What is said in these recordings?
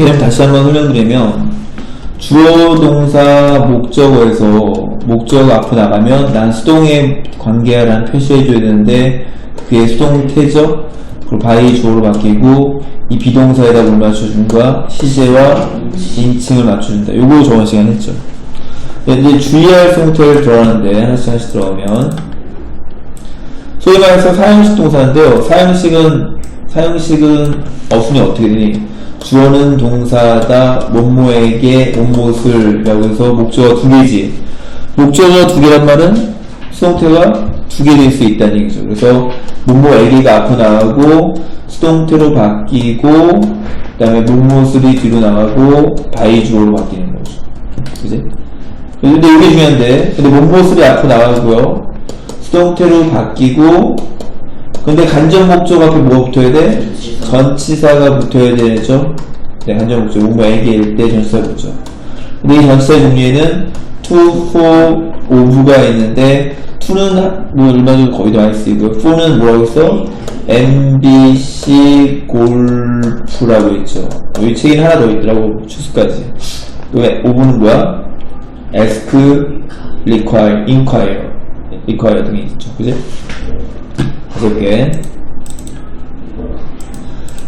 그럼 다시 한번 설명드리면 주어 동사 목적어에서 목적어 앞으로 나가면 난 수동에 관계하라는 표시해줘야 되는데 그게 수동태죠. 그리고 바이 주어로 바뀌고 이 비동사에다 뭘 거야? 시제와 인칭을 맞춰준다. 요거 저번 시간에 했죠. 네, 이제 주의할 형태를 들어가는데 하나씩 하나씩 들어가면 소위 말해서 사형식 동사인데요. 사형식은 사형식은 없으면 어떻게 되니? 주어는 동사다 뭐뭐에게 무엇을라고 해서 목적어 두 개지. 목적어 두 개란 말은 수동태가 두 개 될 수 있다는 얘기죠. 그래서 뭐뭐에게가 앞으로 나가고 수동태로 바뀌고 그 다음에 무엇을이 뒤로 나가고 바이 주어로 바뀌는 거죠. 그지? 근데 이게 중요한데, 근데 몸모습이 앞으로 나가고요. 수동태로 바뀌고, 근데 간접 목적 앞에 뭐가 붙어야 돼? 전치사가 붙어야 되죠? 네, 간접 목적. 뭐뭐 애기일 때 전치사 붙죠. 근데 이 전치사 종류에는 to, for, of가 있는데, to는 뭐 일반적으로 거의 다 많이 쓰이고, for는 뭐라고 했어? MBC 골프라고 있죠. 여기 책에는 하나 더 있더라고, 추수까지. 왜? of는 뭐야? ask, require, inquire, require 등이 있죠. 그지? 다섯 개.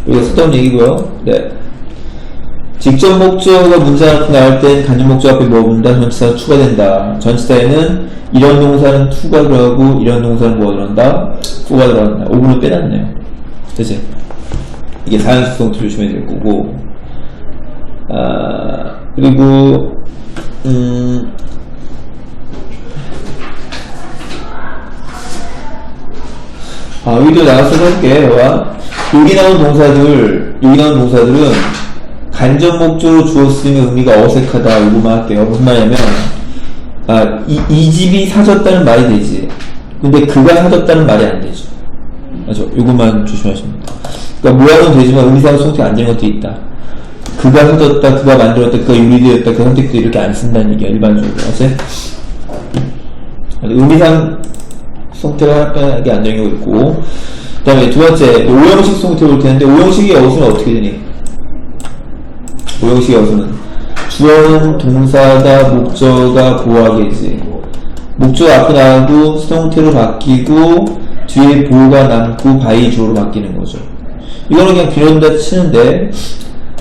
여기가 썼던 얘기고요. 네. 직접 목적어가 문장 앞에 나올 땐 간접 목적 앞에 뭐 본다? 전치사가 추가된다. 전치사에는 이런 동사는 to가 들어가고 이런 동사는 뭐가 들어간다? for가 들어간다. 5분을 빼놨네요. 그치? 이게 사연수성 조심해야 될 거고. 아, 그리고 음, 아, 여기도 나와서 할게. 와. 여기 나온 동사들, 여기 나온 동사들은 간접 목적으로 주었으면 의미가 어색하다. 이거만 할게요. 무슨 말이냐면, 아, 이, 이 집이 사줬다는 말이 되지. 근데 그가 사줬다는 말이 안 되죠. 맞죠? 요것만 조심하시면 됩니다. 그러니까 모양은 되지만 의미상 성격이 안 되는 것도 있다. 그가 사줬다, 그가 만들었다, 그가 유리되었다, 그 선택도 이렇게 안 쓴다는 얘기야, 일반적으로. 맞지? 의미상 성태가 약간하게 안 경우 있고, 그 다음에 두 번째, 오형식 성태 볼 텐데, 오형식의 어수는 어떻게 되니? 오형식의 어수는 주어는 동사가 목적어가 보호하겠지. 목적 앞에 나가고 수동태로 바뀌고 뒤에 보호가 남고 바이 주어로 바뀌는 거죠. 이거는 그냥 비론다 치는데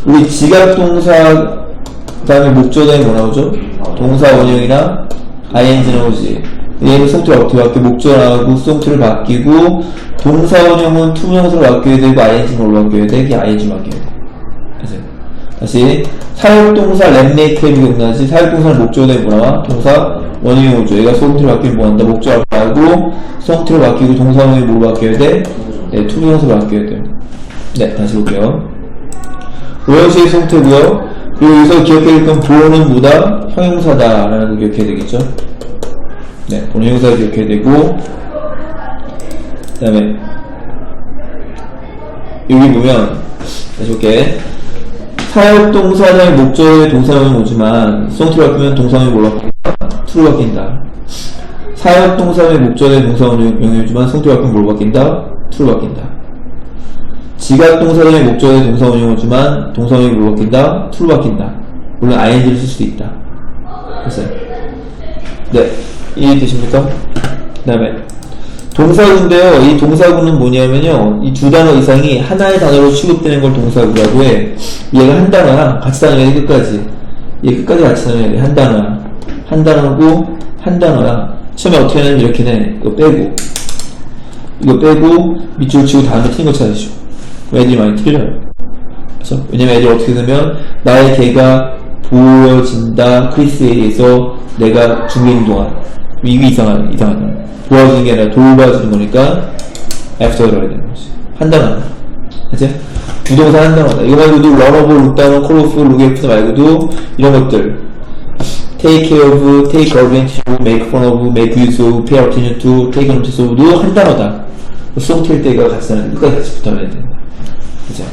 우리 지각 동사 그 다음에 목적어에 뭐 나오죠? 동사 원형이나 ing 나오지. 얘는 수동태를 어떻게 나오고 수동태를 바뀌고 동사 원형은 투명사로 바뀌어야 되고 ing는 뭘로 바뀌어야 돼? 그게 ing 바뀌어야 돼. 그래서 다시 사역동사 랩메이크에 기억나지? 사역동사는 목적어에 뭐 나와? 동사 원형이 오죠. 얘가 수동태로 바뀌면 뭐 한다? 목적어 하고 수동태로 바뀌고 동사 원형이 뭐로 바뀌어야 돼? 네, 투명사로 바뀌어야 돼요. 네, 다시 볼게요. 오형식의 성태고요. 그리고 여기서 기억해야 될 건 보호는 뭐다? 형용사다라는 거 기억해야 되겠죠? 네, 보는 형용사 기억해야 되고 그 다음에 여기 보면 다시 볼게 사역 동사의 목적의 동사형이 오지만 성태로 바뀌면 동사형이 뭘로 바뀐다? 투로 바뀐다. 사역 동사의 목적의 동사형이 오지만 성태로 바뀌면 뭘로 바뀐다? 투로 바뀐다. 지각 동사의 목적의 동사 원형이지만 동사 원형이 뭐 바뀐다? 투로 바뀐다. 물론 ing를 쓸 수도 있다. 됐어요. 네. 이해되십니까? 그 다음에 동사구인데요. 이 동사구는 뭐냐면요. 이 두 단어 이상이 하나의 단어로 취급되는 걸 동사구라고 해. 얘가 한 단어야. 같이 다녀야 돼, 끝까지. 얘 끝까지 같이 다녀야 돼. 한 단어야. 한 단어고, 한 단어야. 처음에 어떻게 하냐면 이렇게 돼. 이거 빼고. 이거 빼고, 밑줄 치고 다음에 틀린 거 찾으시오. 애들이 많이 틀려요. 그렇죠? 왜냐면 애들이 어떻게 되면 나의 개가 보여진다 크리스에 의해서 내가 중개인 동안 이게 이상한 이상한. 도와주는 게 아니라 돌봐주는 거니까 after 들어야 되는 거지. 한 단어. 그치? 부동산 한 단어다 이거 말고도 러너블, 룩다운, 콜오프, 룩에프 말고도 이런 것들. Take care of, take advantage of, make fun of, make use of, pay attention to, take notice of도 한 단어다. 수동틀 때가 같이 하는 끝까지 같이 붙어야 된다. 그죠?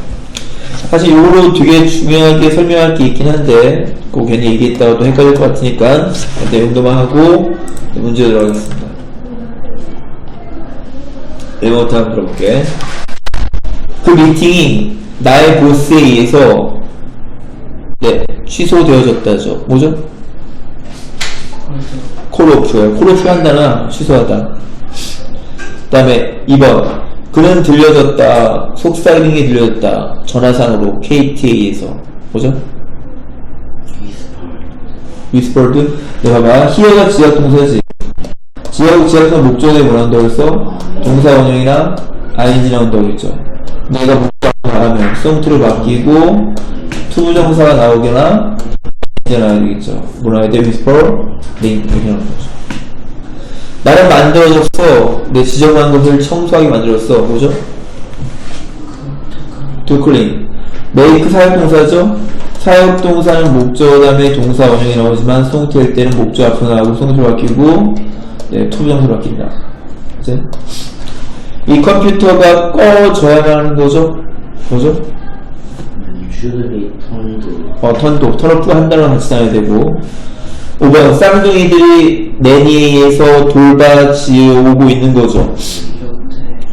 사실 요거로 되게 중요하게 설명할 게 있긴 한데 꼭 괜히 얘기했다가 또 헷갈릴 것 같으니까 내용도만 하고 문제 들어가겠습니다. 내용부터 한번 들어볼게. 그 미팅이 나의 보스에 의해서 네, 취소되어졌다죠. 뭐죠? 콜오프요. 콜오프 한다는 취소하다. 그 다음에 2번. 그는 들려졌다. 속삭이는 게 들려졌다. 전화상으로 KTA에서. 뭐죠? 위스퍼드. 네, 봐봐. 히어가 지역 동사지. 지역, 지역은 목적에 뭐란다고 했어? 동사 원형이랑 ing랑 한다고 했죠. 내가 목적을 말하면 송투를 바뀌고 투부정사가 나오거나 이제 나야 되겠죠. 뭐라 해야 돼? whisper, link 이렇게 나오는 거죠. 나는 만들어졌어. 내 지정한 것을 청소하게 만들었어. 뭐죠? to clean. make 사역동사죠? 사역동사는 목적 다음에 동사 원형이 나오지만 수동태일 때는 목적 앞으로 나오고 수동태로 바뀌고 네, 투부정사로 바뀐다. 이제 이 컴퓨터가 꺼져야만 하는 거죠? 뭐죠? be turned 어, 턴도, 턴오프 한다는 같이 나야 되고 5번 쌍둥이들이 내니에서 돌봐지오고 있는 거죠.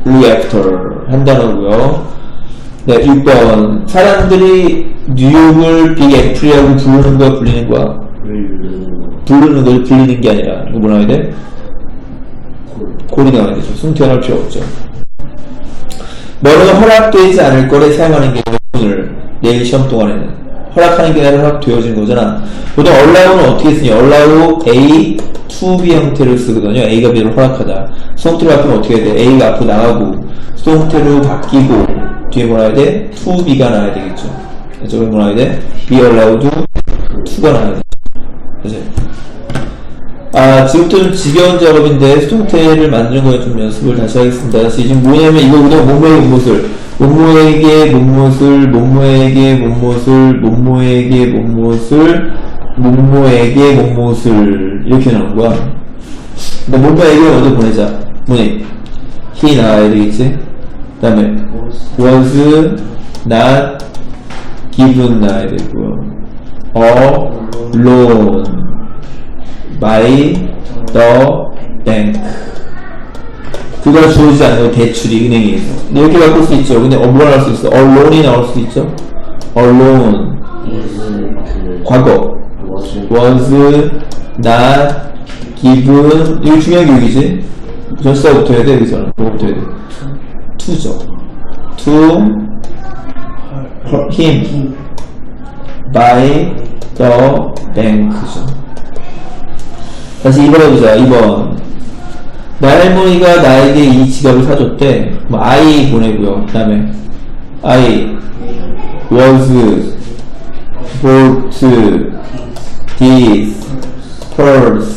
리액터 한다는거고요. 네 6번. 사람들이 뉴욕을 빅 애플이라고 부르는 거야 불리는 거야. 부르는 걸 불리는 게 아니라. 이거 뭐 나와야 돼? 골이 나와야 되죠. 숨 튀어나올 필요 없죠. 너는 허락되지 않을 거래 사용하는 게 오늘 내일 시험 동안에는 허락하는 게 아니라 허락되어진 거잖아 보통 allow는 어떻게 쓰니? allow A to B 형태를 쓰거든요 A가 B를 허락하다 수동태로 바뀌면 어떻게 해야 돼? A가 앞으로 나가고 수동태로 바뀌고 뒤에 뭐라 해야 돼? to B가 나와야 되겠죠 저기 뭐라 해야 돼? be allowed to가 나와야 돼 그죠? 아, 지금부터 좀 지겨운 작업인데 수동태를 만드는 거에 좀 연습을 다시 하겠습니다. 다시 지금 뭐냐면 이거보다 뭐뭐의 무엇을 뭐뭐에게 무엇을 뭐뭐에게 무엇을 뭐뭐에게 무엇을 뭐뭐에게 무엇을 이렇게 나오는 거야. 근데 뭐뭐에게 먼저 보내자. 뭐니? he 나와야 되겠지? 그 다음에 was not 나와야 되고요. alone by. 그걸 주어지지 않고 대출이 은행에서. 이렇게 바꿀 수 있죠. 근데 어, 뭐가 나올 수 있어? alone이 나올 수 있죠. alone. 과거. was not given. 이거 중요한 교육이지. 전치사 붙어야 돼, 여기서는. 뭐가 붙어야 돼? to죠. to him by the bank죠. 다시 2번 해보자. 2번. 내 할머니가 나에게 이 지갑을 사줬대. 뭐, I 보내고요. 그 다음에, I was bought this purse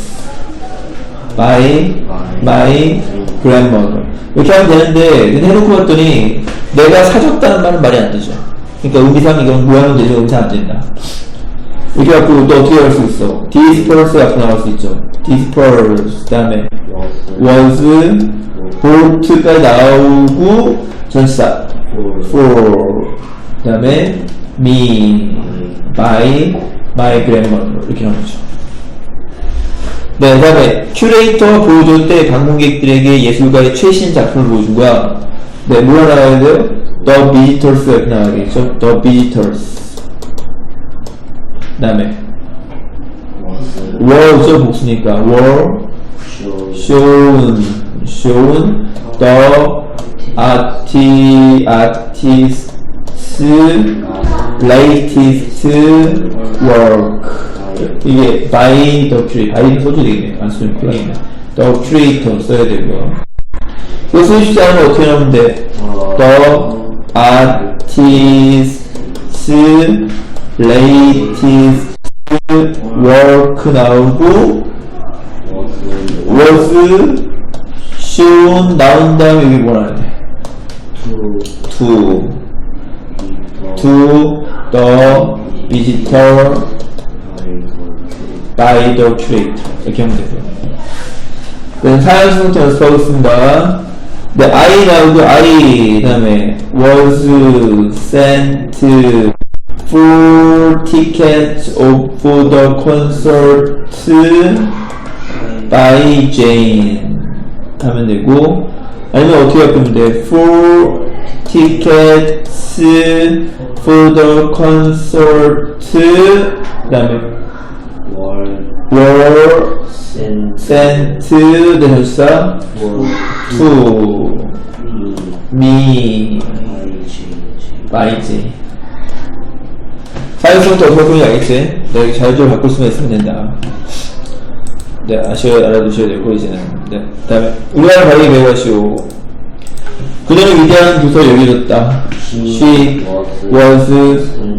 by my grandmother. 이렇게 하면 되는데, 근데 해놓고 봤더니, 내가 사줬다는 말은 말이 안 되죠. 그러니까 의미상 이건 모양은 되죠. 의미상 안 된다. 이렇게 갖고 또 어떻게 할 수 있어? disperse 앞으로 나올 수 있죠. disperse. 그 다음에 was bought까지 나오고 전치사 for. 그 다음에 me, by, my grandmother 이렇게 나오죠. 네, 그 다음에 큐레이터가 보여줄 때 방문객들에게 예술가의 최신 작품을 보여준 거야. 네, 뭐가 나와야 돼요? The Visitors 이렇게 나와야겠죠? The Visitors. 그 다음에 were죠 복수니까 were shown shown the arti, artist's latest work 이게 the curator by는 써줘야 되겠네 안 쓰면 나겠네 the curator 써야 되고요 이거 쓰기 쉽지 않으면 어떻게 하면 돼 the artist's latest work 나오고 was shown 나온 다음에 여기 뭐라 해야 돼? to to to the visitor by the curator 이렇게 하면 되고요 그럼 사연 수동태 연습하겠습니다 네, I 나오고 I 다음에 was sent full tickets of the concert by Jane 하면 되고 아니면 어떻게 바꾸면 돼? full tickets for the concert 그 다음에 월, were 센, sent 월, to 미, me 아이지, 말이지 사용성도 어떻게 보면 알겠지? 네, 여기 자유적으로 바꿀 수만 있으면 된다 네 아셔 알아두셔야 되고 이제는 네 다음에 우리나라 바르게 배워가시오 그녀는 위대한 부서 여기졌다 She was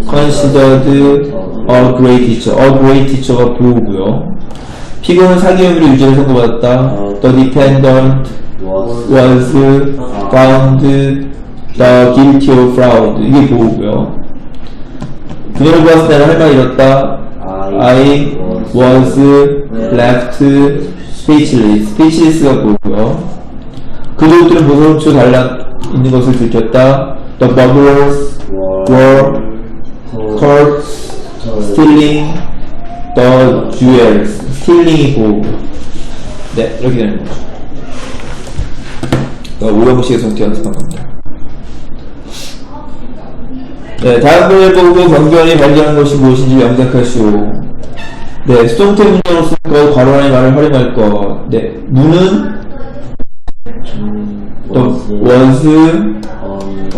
considered a great teacher a great teacher가 부호고요 피고는 사기 혐의로 유죄를 선고받았다 The defendant was, found the guilty of fraud 이게 보호고요 그녀를 보았을 때는 할 말이 이렇다 I was left speechless speechless가 보고요 그들은 보석초 달라 있는 것을 들켰다 The bubblers were caught stealing the jewels stealing이 보고 네 이렇게 되는 거죠 오영식의 성태 연습한 겁니다. 네, 다음 글을 보고 경변이 발견한 것이 무엇인지 명작하시오. 네, 수동태 문장으로 쓰는 것, 괄호 안에 말을 활용할 것. 네, 무는 또 was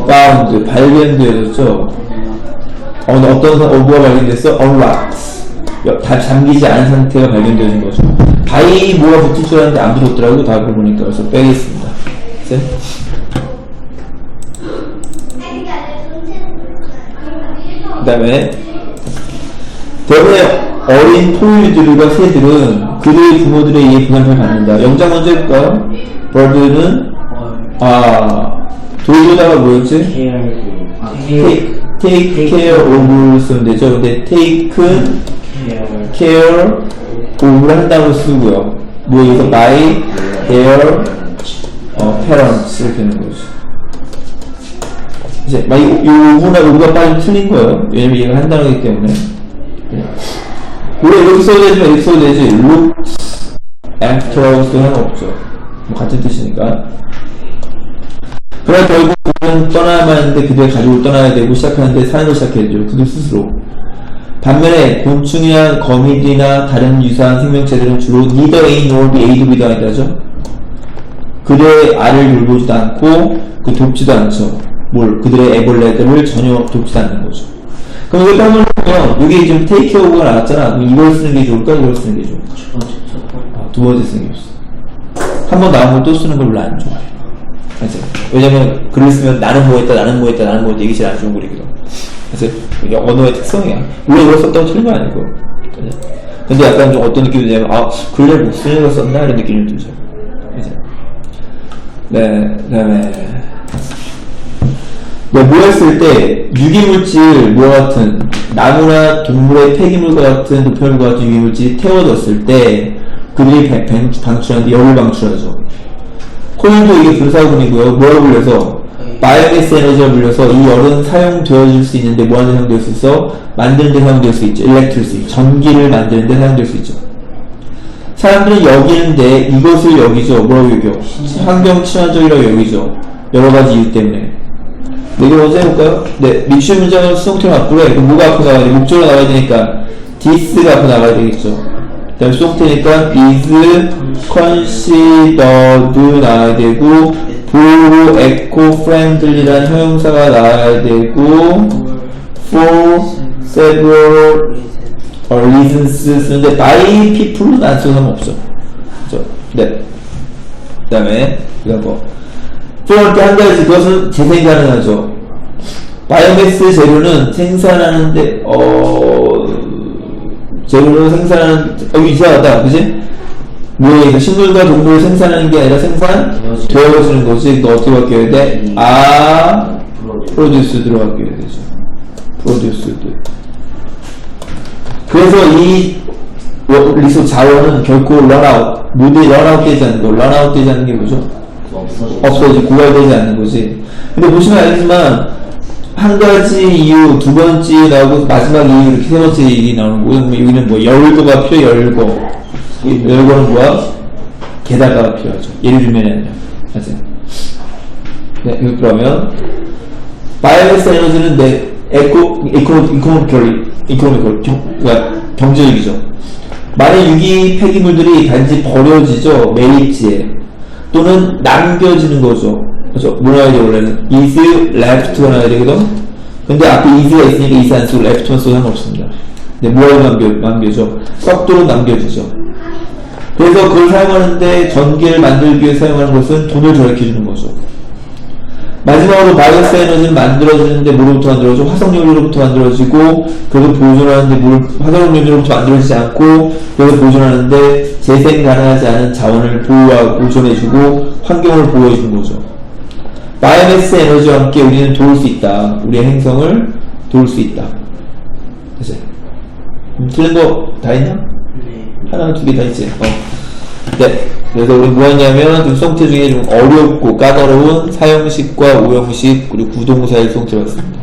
found, 발견되었죠. 어느 어떤 사- 어부가 발견됐어? unlocked. 여- 다 잠기지 않은 상태가 발견되는 거죠. 바이 뭐가 붙을 줄 알았는데 안 붙었더라고. 다음을 보니까 그래서 빼겠습니다. 네? 그 다음에 대부분의 어린 포유류들과 새들은 그들의 부모들에 의해 분양을 받는다. 영장 먼저 해볼까요? bird는 아 돌조다가 뭐였지? take, take care of 쓰면 되죠. 근데 take은 care of를 한다고 쓰고요. 뭐 여기서 by their 어, parents 이렇게 되는 거죠. 이제 막 이, 이 오구나 오구가 빠지면 틀린 거예요. 왜냐면 얘가 한 단어이기 때문에. 네. 원래 이렇게 써야 되지만 이렇게 써야 되지. look after하고 쓰는 없죠. 뭐 같은 뜻이니까. 그러나 결국 그는 떠나야만 하는데 그들 가족을 떠나야 되고 시작하는데 삶을 시작해야 되죠. 그들 스스로. 반면에 곤충이나 거미들이나 다른 유사한 생명체들은 주로 neither A nor B, A도 B도 아니다죠. 그들의 알을 돌보지도 않고 그 돕지도 않죠. 뭘 그들의 애벌레들을 전혀 돕지도 않는 거죠. 그럼 이걸 한번 보면 여기 지금 take over가 나왔잖아. 그럼 이걸 쓰는 게 좋을까? 이걸 쓰는 게 좋을까? 아, 두 번째 쓰는 게 좋어. 한번 나온 걸또 쓰는 걸 별로 안 좋아해. 그래서 왜냐면 글을 쓰면 나는 뭐 했다, 나는 뭐 했다, 나는 뭐 했다 이게 제일 안 좋은 글이거든. 그래서 이게 언어의 특성이야. 물론 이걸 썼다고 틀린 거 아니고. 근데 약간 좀 어떤 느낌이 드냐면 아 글을 못 쓰는 걸 썼나 이런 느낌이 들죠. 그죠? 네, 그 다음에 네, 모였을 때 유기물질 뭐 같은 나무나 동물의 폐기물과 같은 노폐물과 같은 유기물질이 태워졌을 때 그들이 방출하는데 열을 방출하죠. 코일도 이게 분사군이고요. 뭐라고 불려서 바이오게스 에너지가 불려서 이 열은 사용되어질 수 있는데 뭐하는 데 사용될 수 있어? 만드는 데 사용될 수 있죠. 일렉트리시 전기를 만드는 데 사용될 수 있죠. 사람들은 여기는데 이것을 여기죠. 뭐라고 여겨? 환경 친화적이라고 여기죠. 여러 가지 이유 때문에. 네, 이거 먼저 해볼까요? 네, 미취 문장은 수동태로 바꾸래. 그럼 뭐가 앞으로 나가야 돼? 목적으로 나가야 되니까 this가 앞으로 나가야 되겠죠. 그 다음에 수동태니까 is considered 나와야 되고 보호 eco-friendly란 형용사가 나와야 되고 for several 어, reasons 쓰는데 by people은 안 쓰는 사람 없죠. 그죠? 네. 그 다음에, 이거 뭐. for 때한 가지, 그것은 재생이 가능하죠. 바이오매스 재료는 생산하는데, 어, 재료를 생산하는, 어, 이상하다. 그지? 뭐에 식물과 동물을 생산하는 게 아니라 생산, 되어지는 거지. 너 어떻게 바뀌어야 돼? 아, 프로듀스드로 바뀌어야 되죠. 프로듀스드. 그래서 이 워- 리소 자원은 결코 런아웃, 무대 런아웃 되지 않는 거. 런아웃 되지 않는 게 뭐죠? 없어져. 없어지, 고갈되지 않는 거지. 근데 보시면 알겠지만, 한 가지 이유, 두 번째 나오고, 마지막 이유, 이렇게 세 번째 이유 나오는 거고, 여기는 뭐, 열거가 필요, 열거. 이 열거는 뭐야? 게다가가 필요하죠. 예를 들면 아니라. 맞아요. 네, 그러면, 바이오매스 에너지는 내 에코 이코노 이코노미컬리 이코노미컬 경 그러니까 경제적이죠. 만약 유기 폐기물들이 단지 버려지죠 매립지에 또는 남겨지는 거죠. 해야 돼 원래는 is left가 나와야 되거든. 근데 앞에 is가 있으니까 is 안 쓰고 left만 써도 상관없습니다. 근데 뭐하고 남겨 남겨져? 썩도록 남겨지죠. 그래서 그걸 사용하는데 전기를 만들기 위해 사용하는 것은 돈을 절약해 주는 거죠. 마지막으로 바이오스 에너지는 만들어지는데 뭐로부터 만들어져? 화석연료로부터 만들어지고 그래서 보존하는데 물 화석연료로부터 만들어지지 않고 그래서 보존하는데 재생 가능하지 않은 자원을 보호하고 보존해주고 환경을 보호해주는 거죠. 바이오매스 에너지와 함께 우리는 도울 수 있다. 우리의 행성을 도울 수 있다. 그치? 음, 틀린 거 다 있나? 네. 하나, 두 개 다 있지. 어. 네. 그래서 우리 뭐였냐면 좀 수동태 중에 좀 어렵고 까다로운 사형식과 오형식 그리고 구동사의 수동태 봤습니다.